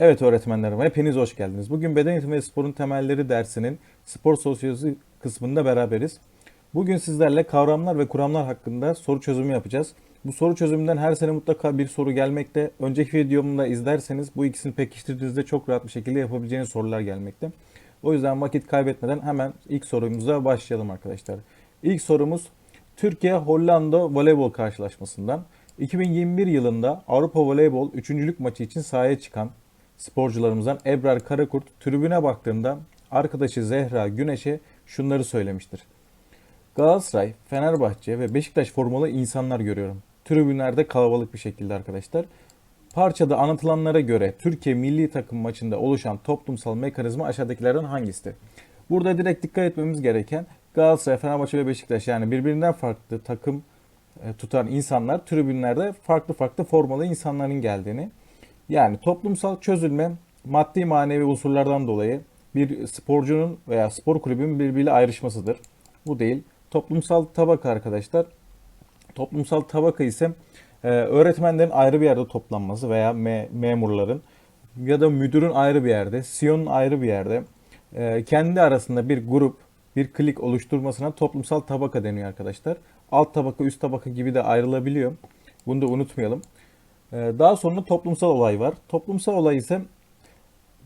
Evet öğretmenlerim, hepiniz hoş geldiniz. Bugün beden eğitimi ve sporun temelleri dersinin spor sosyolojisi kısmında beraberiz. Bugün sizlerle kavramlar ve kuramlar hakkında soru çözümü yapacağız. Bu soru çözümünden her sene mutlaka bir soru gelmekte. Önceki videomu da izlerseniz bu ikisini pekiştirdiğinizde çok rahat bir şekilde yapabileceğiniz sorular gelmekte. O yüzden vakit kaybetmeden hemen ilk sorumuza başlayalım arkadaşlar. İlk sorumuz Türkiye-Hollanda voleybol karşılaşmasından 2021 yılında Avrupa Voleybol 3. maçı için sahaya çıkan sporcularımızdan Ebrar Karakurt tribüne baktığında arkadaşı Zehra Güneş'e şunları söylemiştir. Galatasaray, Fenerbahçe ve Beşiktaş formalı insanlar görüyorum. Tribünlerde kalabalık bir şekilde arkadaşlar. Parçada anlatılanlara göre Türkiye milli takım maçında oluşan toplumsal mekanizma aşağıdakilerden hangisidir? Burada direkt dikkat etmemiz gereken Galatasaray, Fenerbahçe ve Beşiktaş yani birbirinden farklı takım e, tutan insanlar tribünlerde farklı farklı formalı insanların geldiğini yani toplumsal çözülme maddi manevi unsurlardan dolayı bir sporcunun veya spor kulübünün birbiriyle ayrışmasıdır. Bu değil. Toplumsal tabaka arkadaşlar. Toplumsal tabaka ise e, öğretmenlerin ayrı bir yerde toplanması veya me- memurların ya da müdürün ayrı bir yerde, CEO'nun ayrı bir yerde e, kendi arasında bir grup, bir klik oluşturmasına toplumsal tabaka deniyor arkadaşlar. Alt tabaka, üst tabaka gibi de ayrılabiliyor. Bunu da unutmayalım. Ee, Daha sonra toplumsal olay var. Toplumsal olay ise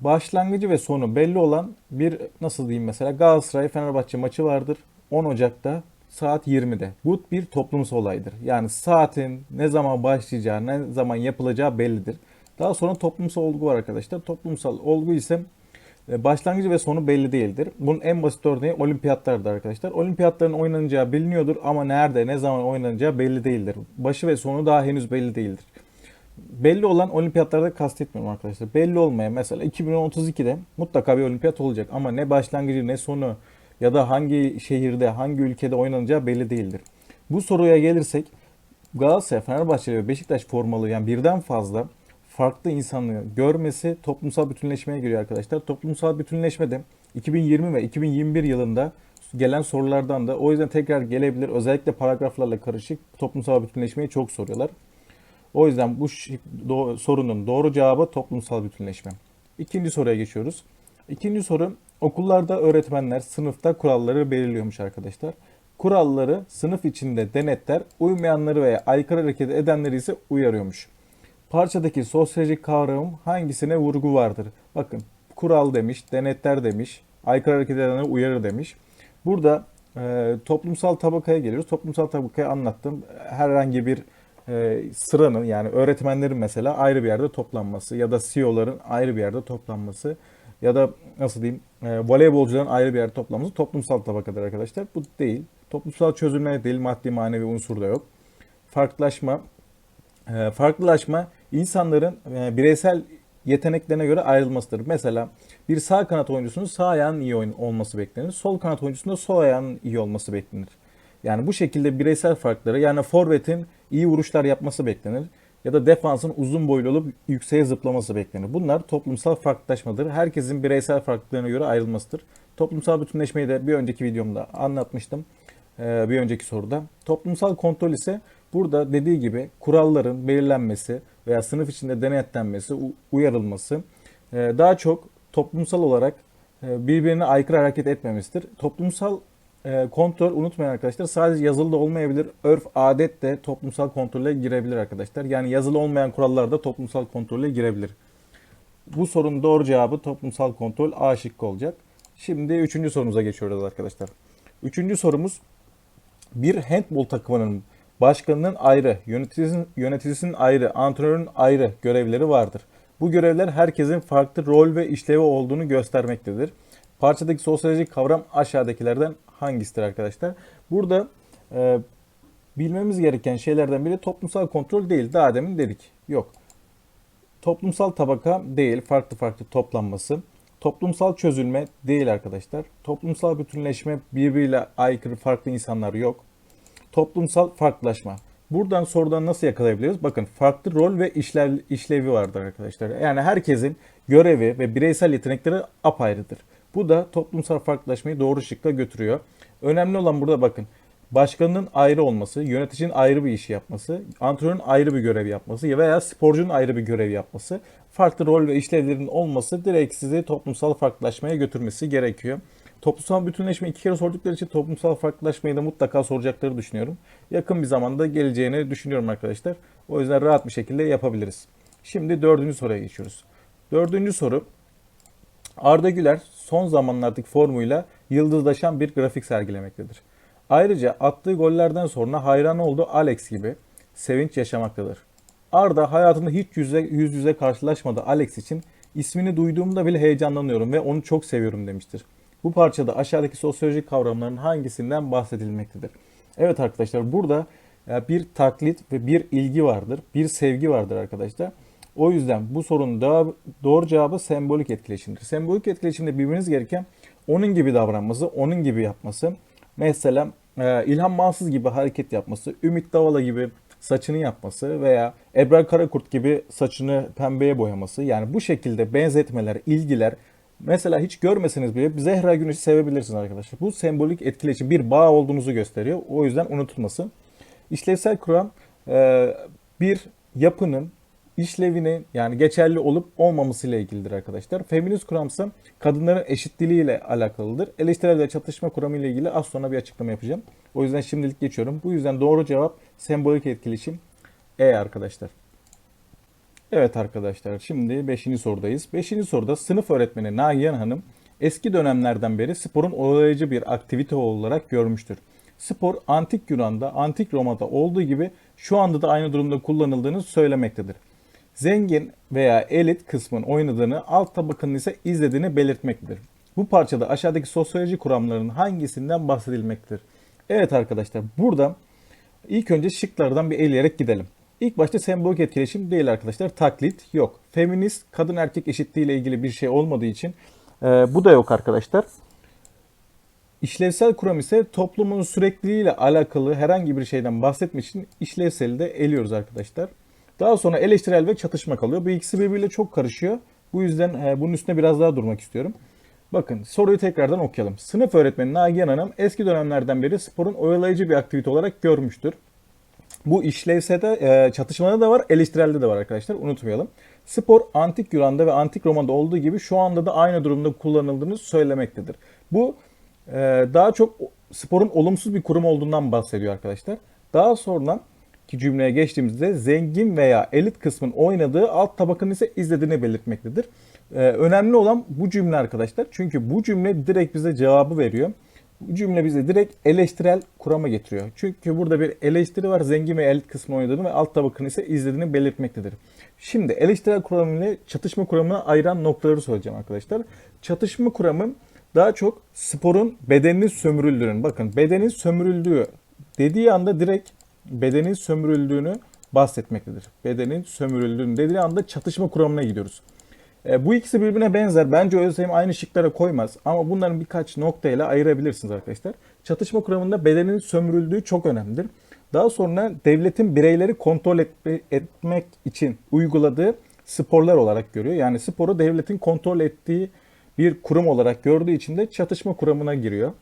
başlangıcı ve sonu belli olan bir nasıl diyeyim mesela Galatasaray Fenerbahçe maçı vardır 10 Ocak'ta saat 20'de. Bu bir toplumsal olaydır. Yani saatin ne zaman başlayacağı, ne zaman yapılacağı bellidir. Daha sonra toplumsal olgu var arkadaşlar. Toplumsal olgu ise e, başlangıcı ve sonu belli değildir. Bunun en basit örneği olimpiyatlardır arkadaşlar. Olimpiyatların oynanacağı biliniyordur ama nerede, ne zaman oynanacağı belli değildir. Başı ve sonu daha henüz belli değildir belli olan olimpiyatlarda kastetmiyorum arkadaşlar. Belli olmayan mesela 2032'de mutlaka bir olimpiyat olacak ama ne başlangıcı ne sonu ya da hangi şehirde, hangi ülkede oynanacağı belli değildir. Bu soruya gelirsek Galatasaray, Fenerbahçe ve Beşiktaş formalı yani birden fazla farklı insanı görmesi toplumsal bütünleşmeye giriyor arkadaşlar. Toplumsal bütünleşme de 2020 ve 2021 yılında gelen sorulardan da o yüzden tekrar gelebilir. Özellikle paragraflarla karışık toplumsal bütünleşmeyi çok soruyorlar. O yüzden bu sorunun doğru cevabı toplumsal bütünleşme. İkinci soruya geçiyoruz. İkinci soru okullarda öğretmenler sınıfta kuralları belirliyormuş arkadaşlar. Kuralları sınıf içinde denetler, uymayanları veya aykırı hareket edenleri ise uyarıyormuş. Parçadaki sosyolojik kavram hangisine vurgu vardır? Bakın kural demiş, denetler demiş, aykırı hareket edenleri uyarır demiş. Burada e, toplumsal tabakaya geliyoruz. Toplumsal tabakayı anlattım. Herhangi bir e, sıranın yani öğretmenlerin mesela ayrı bir yerde toplanması ya da CEO'ların ayrı bir yerde toplanması ya da nasıl diyeyim e, voleybolcuların ayrı bir yerde toplanması toplumsal tabakadır arkadaşlar. Bu değil. Toplumsal çözülme değil, maddi manevi unsur da yok. Farklılaşma, e, farklılaşma insanların e, bireysel yeteneklerine göre ayrılmasıdır. Mesela bir sağ kanat oyuncusunun sağ ayağının iyi olması beklenir. Sol kanat oyuncusunun da sol ayağının iyi olması beklenir. Yani bu şekilde bireysel farkları yani forvetin iyi vuruşlar yapması beklenir. Ya da defansın uzun boylu olup yükseğe zıplaması beklenir. Bunlar toplumsal farklılaşmadır. Herkesin bireysel farklılıklarına göre ayrılmasıdır. Toplumsal bütünleşmeyi de bir önceki videomda anlatmıştım. Ee, bir önceki soruda. Toplumsal kontrol ise burada dediği gibi kuralların belirlenmesi veya sınıf içinde denetlenmesi, uyarılması e, daha çok toplumsal olarak e, birbirine aykırı hareket etmemesidir. Toplumsal e, kontrol unutmayın arkadaşlar sadece yazılı da olmayabilir. Örf, adet de toplumsal kontrole girebilir arkadaşlar. Yani yazılı olmayan kurallar da toplumsal kontrole girebilir. Bu sorunun doğru cevabı toplumsal kontrol A şıkkı olacak. Şimdi üçüncü sorumuza geçiyoruz arkadaşlar. Üçüncü sorumuz bir handbol takımının başkanının ayrı, yöneticisinin, yöneticisinin ayrı, antrenörün ayrı görevleri vardır. Bu görevler herkesin farklı rol ve işlevi olduğunu göstermektedir. Parçadaki sosyolojik kavram aşağıdakilerden hangisidir arkadaşlar? Burada e, bilmemiz gereken şeylerden biri toplumsal kontrol değil. Daha demin dedik. Yok. Toplumsal tabaka değil, farklı farklı toplanması. Toplumsal çözülme değil arkadaşlar. Toplumsal bütünleşme birbiriyle aykırı farklı insanlar yok. Toplumsal farklılaşma. Buradan sorudan nasıl yakalayabiliriz? Bakın farklı rol ve işlev, işlevi vardır arkadaşlar. Yani herkesin görevi ve bireysel yetenekleri apayrıdır. Bu da toplumsal farklılaşmayı doğru şıkla götürüyor. Önemli olan burada bakın başkanının ayrı olması, yöneticinin ayrı bir işi yapması, antrenörün ayrı bir görev yapması veya sporcunun ayrı bir görev yapması, farklı rol ve işlevlerin olması direkt sizi toplumsal farklılaşmaya götürmesi gerekiyor. Toplumsal bütünleşme iki kere sordukları için toplumsal farklılaşmayı da mutlaka soracakları düşünüyorum. Yakın bir zamanda geleceğini düşünüyorum arkadaşlar. O yüzden rahat bir şekilde yapabiliriz. Şimdi dördüncü soruya geçiyoruz. Dördüncü soru Arda Güler son zamanlardaki formuyla yıldızlaşan bir grafik sergilemektedir. Ayrıca attığı gollerden sonra hayran olduğu Alex gibi sevinç yaşamaktadır. Arda hayatında hiç yüze, yüz yüze karşılaşmadığı Alex için ismini duyduğumda bile heyecanlanıyorum ve onu çok seviyorum demiştir. Bu parçada aşağıdaki sosyolojik kavramların hangisinden bahsedilmektedir? Evet arkadaşlar burada e, bir taklit ve bir ilgi vardır, bir sevgi vardır arkadaşlar. O yüzden bu sorunun daha doğru cevabı sembolik etkileşimdir. Sembolik etkileşimde bilmeniz gereken onun gibi davranması, onun gibi yapması. Mesela e, İlhan Mansız gibi hareket yapması, Ümit Davala gibi saçını yapması veya Ebrar Karakurt gibi saçını pembeye boyaması. Yani bu şekilde benzetmeler, ilgiler mesela hiç görmeseniz bile Zehra Güneş'i sevebilirsiniz arkadaşlar. Bu sembolik etkileşim bir bağ olduğunuzu gösteriyor. O yüzden unutulmasın. İşlevsel kuram e, bir yapının işlevini yani geçerli olup olmaması ile ilgilidir arkadaşlar. Feminist kuramsa kadınların eşitliliği ile alakalıdır. Eleştirel çatışma kuramı ile ilgili az sonra bir açıklama yapacağım. O yüzden şimdilik geçiyorum. Bu yüzden doğru cevap sembolik etkileşim E arkadaşlar. Evet arkadaşlar şimdi 5. sorudayız. 5. soruda sınıf öğretmeni Nagihan Hanım eski dönemlerden beri sporun oyalayıcı bir aktivite olarak görmüştür. Spor antik Yunan'da, antik Roma'da olduğu gibi şu anda da aynı durumda kullanıldığını söylemektedir. Zengin veya elit kısmın oynadığını, alt tabakanın ise izlediğini belirtmektedir. Bu parçada aşağıdaki sosyoloji kuramlarının hangisinden bahsedilmektedir? Evet arkadaşlar burada ilk önce şıklardan bir eleyerek gidelim. İlk başta sembolik etkileşim değil arkadaşlar. Taklit yok. Feminist kadın erkek eşitliği ile ilgili bir şey olmadığı için e, bu da yok arkadaşlar. İşlevsel kuram ise toplumun sürekliliğiyle alakalı herhangi bir şeyden bahsetmek için işlevseli de eliyoruz arkadaşlar. Daha sonra eleştirel ve çatışma kalıyor. Bu ikisi birbiriyle çok karışıyor. Bu yüzden e, bunun üstüne biraz daha durmak istiyorum. Bakın soruyu tekrardan okuyalım. Sınıf öğretmeni Nagihan Hanım eski dönemlerden beri sporun oyalayıcı bir aktivite olarak görmüştür. Bu işlevsede e, çatışmada da var, eleştirelde de var arkadaşlar. Unutmayalım. Spor antik Yunan'da ve antik Roma'da olduğu gibi şu anda da aynı durumda kullanıldığını söylemektedir. Bu e, daha çok sporun olumsuz bir kurum olduğundan bahsediyor arkadaşlar. Daha sonra ki cümleye geçtiğimizde zengin veya elit kısmın oynadığı alt tabakanın ise izlediğini belirtmektedir. Ee, önemli olan bu cümle arkadaşlar. Çünkü bu cümle direkt bize cevabı veriyor. Bu cümle bize direkt eleştirel kurama getiriyor. Çünkü burada bir eleştiri var. Zengin ve elit kısmı oynadığını ve alt tabakanın ise izlediğini belirtmektedir. Şimdi eleştirel kuramı ile çatışma kuramını ayıran noktaları söyleyeceğim arkadaşlar. Çatışma kuramı daha çok sporun bedeninin sömürüldüğünün, bakın bedenin sömürüldüğü dediği anda direkt bedenin sömürüldüğünü bahsetmektedir. Bedenin sömürüldüğünü dediği anda çatışma kuramına gidiyoruz. E, bu ikisi birbirine benzer. Bence ÖSYM aynı şıklara koymaz. Ama bunların birkaç noktayla ayırabilirsiniz arkadaşlar. Çatışma kuramında bedenin sömürüldüğü çok önemlidir. Daha sonra devletin bireyleri kontrol etme, etmek için uyguladığı sporlar olarak görüyor. Yani sporu devletin kontrol ettiği bir kurum olarak gördüğü için de çatışma kuramına giriyor.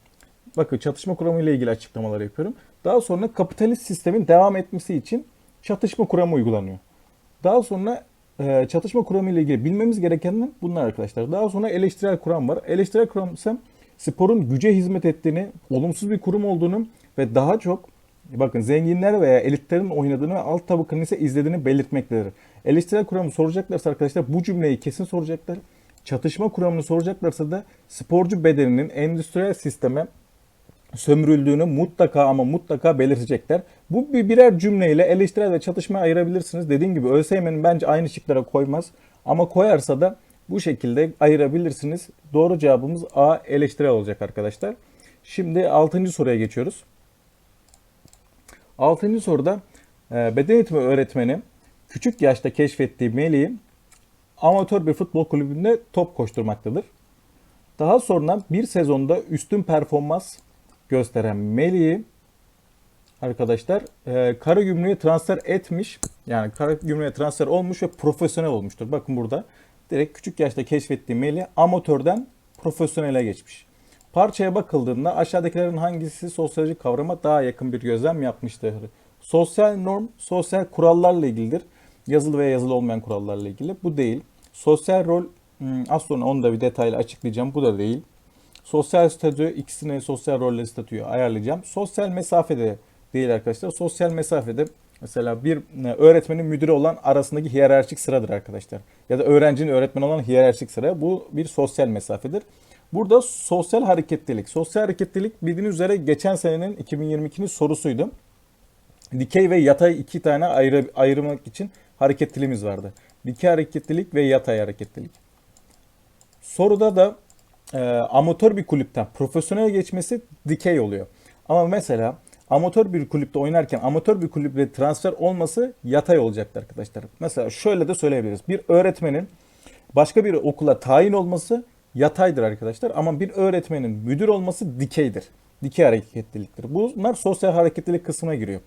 Bakın çatışma kuramı ile ilgili açıklamalar yapıyorum. Daha sonra kapitalist sistemin devam etmesi için çatışma kuramı uygulanıyor. Daha sonra e, çatışma kuramı ile ilgili bilmemiz gerekenler bunlar arkadaşlar. Daha sonra eleştirel kuram var. Eleştirel kuram ise sporun güce hizmet ettiğini, olumsuz bir kurum olduğunu ve daha çok bakın zenginler veya elitlerin oynadığını ve alt tabakanın ise izlediğini belirtmektedir. Eleştirel kuramı soracaklarsa arkadaşlar bu cümleyi kesin soracaklar. Çatışma kuramını soracaklarsa da sporcu bedeninin endüstriyel sisteme sömürüldüğünü mutlaka ama mutlaka belirtecekler. Bu bir birer cümleyle eleştirel ve çatışma ayırabilirsiniz. Dediğim gibi ÖSYM'nin bence aynı şıklara koymaz. Ama koyarsa da bu şekilde ayırabilirsiniz. Doğru cevabımız A eleştirel olacak arkadaşlar. Şimdi 6. soruya geçiyoruz. 6. soruda e, beden eğitimi öğretmeni küçük yaşta keşfettiği Melih'i amatör bir futbol kulübünde top koşturmaktadır. Daha sonra bir sezonda üstün performans gösteren Melih'i arkadaşlar e, kara gümrüğe transfer etmiş. Yani kara gümrüğe transfer olmuş ve profesyonel olmuştur. Bakın burada direkt küçük yaşta keşfettiği Melih amatörden profesyonele geçmiş. Parçaya bakıldığında aşağıdakilerin hangisi sosyolojik kavrama daha yakın bir gözlem yapmıştır? Sosyal norm, sosyal kurallarla ilgilidir. Yazılı ve yazılı olmayan kurallarla ilgili. Bu değil. Sosyal rol, hmm, az sonra onu da bir detaylı açıklayacağım. Bu da değil. Sosyal statü, ikisini sosyal rolle statüyü ayarlayacağım. Sosyal mesafede değil arkadaşlar. Sosyal mesafede mesela bir e, öğretmenin müdürü olan arasındaki hiyerarşik sıradır arkadaşlar. Ya da öğrencinin öğretmen olan hiyerarşik sıra. Bu bir sosyal mesafedir. Burada sosyal hareketlilik. Sosyal hareketlilik bildiğiniz üzere geçen senenin 2022'nin sorusuydu. Dikey ve yatay iki tane ayrı, ayırmak için hareketliliğimiz vardı. Dikey hareketlilik ve yatay hareketlilik. Soruda da e, amatör bir kulüpten profesyonel geçmesi dikey oluyor. Ama mesela amatör bir kulüpte oynarken amatör bir kulüple transfer olması yatay olacaktır arkadaşlar. Mesela şöyle de söyleyebiliriz. Bir öğretmenin başka bir okula tayin olması yataydır arkadaşlar. Ama bir öğretmenin müdür olması dikeydir. Dikey hareketliliktir. Bunlar sosyal hareketlilik kısmına giriyor.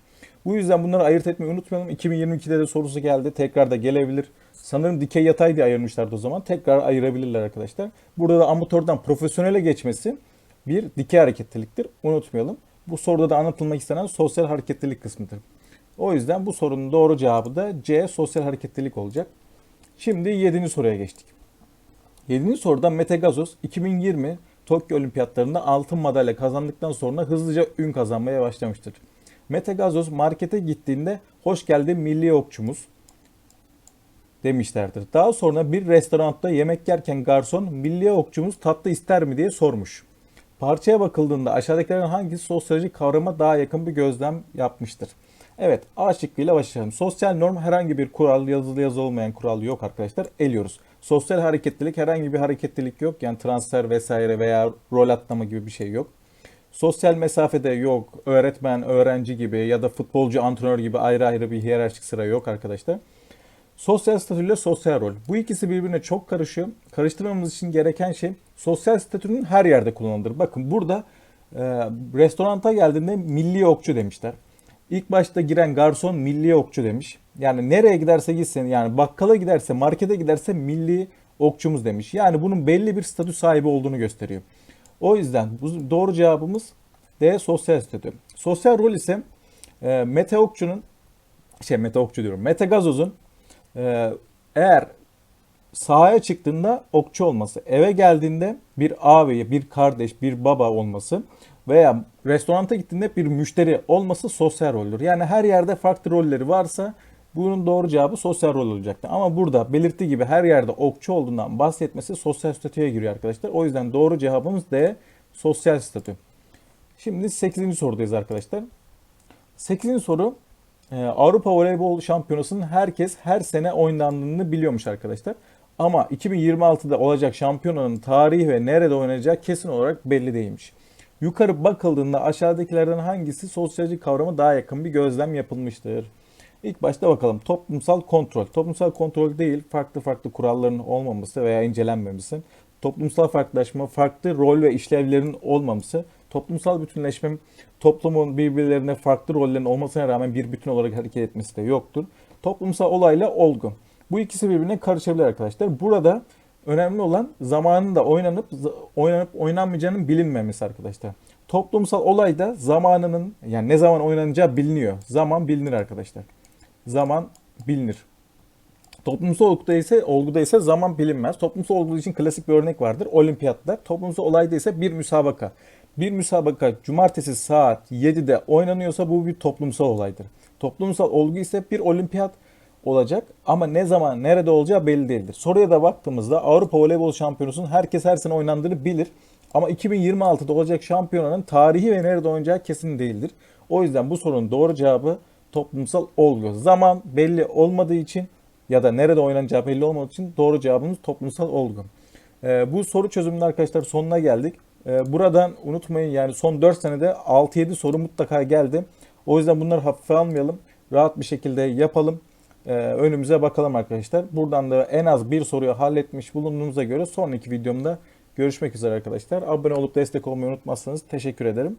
Bu yüzden bunları ayırt etmeyi unutmayalım. 2022'de de sorusu geldi. Tekrar da gelebilir. Sanırım dikey yatay diye ayırmışlardı o zaman. Tekrar ayırabilirler arkadaşlar. Burada da amatörden profesyonele geçmesi bir dikey hareketliliktir. Unutmayalım. Bu soruda da anlatılmak istenen sosyal hareketlilik kısmıdır. O yüzden bu sorunun doğru cevabı da C sosyal hareketlilik olacak. Şimdi 7. soruya geçtik. 7. soruda Mete Gazoz 2020 Tokyo Olimpiyatlarında altın madalya kazandıktan sonra hızlıca ün kazanmaya başlamıştır. Mete Gazoz markete gittiğinde hoş geldin milli okçumuz demişlerdir. Daha sonra bir restoranda yemek yerken garson milli okçumuz tatlı ister mi diye sormuş. Parçaya bakıldığında aşağıdakilerin hangisi sosyolojik kavrama daha yakın bir gözlem yapmıştır? Evet A şıkkıyla başlayalım. Sosyal norm herhangi bir kural, yazılı yazı olmayan kural yok arkadaşlar. Eliyoruz. Sosyal hareketlilik herhangi bir hareketlilik yok. Yani transfer vesaire veya rol atlama gibi bir şey yok. Sosyal mesafede yok. Öğretmen, öğrenci gibi ya da futbolcu, antrenör gibi ayrı ayrı bir hiyerarşik sıra yok arkadaşlar. Sosyal statüyle sosyal rol. Bu ikisi birbirine çok karışıyor. Karıştırmamız için gereken şey sosyal statünün her yerde kullanılır. Bakın burada e, restoranta geldiğinde milli okçu demişler. İlk başta giren garson milli okçu demiş. Yani nereye giderse gitsin yani bakkala giderse markete giderse milli okçumuz demiş. Yani bunun belli bir statü sahibi olduğunu gösteriyor. O yüzden bu doğru cevabımız D sosyal statü. Sosyal rol ise e, Mete Okçu'nun şey Mete Okçu diyorum. Mete Gazoz'un e, eğer sahaya çıktığında okçu olması, eve geldiğinde bir abi, bir kardeş, bir baba olması veya restoranta gittiğinde bir müşteri olması sosyal roldür. Yani her yerde farklı rolleri varsa bunun doğru cevabı sosyal rol olacaktı. Ama burada belirttiği gibi her yerde okçu olduğundan bahsetmesi sosyal statüye giriyor arkadaşlar. O yüzden doğru cevabımız D sosyal statü. Şimdi 8. sorudayız arkadaşlar. 8. soru e, Avrupa Voleybol Şampiyonası'nın herkes her sene oynandığını biliyormuş arkadaşlar. Ama 2026'da olacak şampiyonanın tarihi ve nerede oynanacağı kesin olarak belli değilmiş. Yukarı bakıldığında aşağıdakilerden hangisi sosyolojik kavrama daha yakın bir gözlem yapılmıştır? İlk başta bakalım toplumsal kontrol. Toplumsal kontrol değil farklı farklı kuralların olmaması veya incelenmemesi. Toplumsal farklılaşma, farklı rol ve işlevlerin olmaması. Toplumsal bütünleşme, toplumun birbirlerine farklı rollerin olmasına rağmen bir bütün olarak hareket etmesi de yoktur. Toplumsal olayla olgu. Bu ikisi birbirine karışabilir arkadaşlar. Burada önemli olan zamanında oynanıp oynanıp oynanmayacağının bilinmemesi arkadaşlar. Toplumsal olayda zamanının yani ne zaman oynanacağı biliniyor. Zaman bilinir arkadaşlar zaman bilinir. Toplumsal olguda ise, olguda ise zaman bilinmez. Toplumsal olgu için klasik bir örnek vardır. Olimpiyatlar. Toplumsal olayda ise bir müsabaka. Bir müsabaka cumartesi saat 7'de oynanıyorsa bu bir toplumsal olaydır. Toplumsal olgu ise bir olimpiyat olacak ama ne zaman nerede olacağı belli değildir. Soruya da baktığımızda Avrupa Voleybol Şampiyonası'nın herkes her sene oynandığını bilir. Ama 2026'da olacak şampiyonanın tarihi ve nerede oynayacağı kesin değildir. O yüzden bu sorunun doğru cevabı toplumsal olgu. Zaman belli olmadığı için ya da nerede oynanacağı belli olmadığı için doğru cevabımız toplumsal olgu. Ee, bu soru çözümünde arkadaşlar sonuna geldik. Ee, buradan unutmayın yani son 4 senede 6-7 soru mutlaka geldi. O yüzden bunları hafife almayalım. Rahat bir şekilde yapalım. Ee, önümüze bakalım arkadaşlar. Buradan da en az bir soruyu halletmiş bulunduğumuza göre sonraki videomda görüşmek üzere arkadaşlar. Abone olup destek olmayı unutmazsanız teşekkür ederim.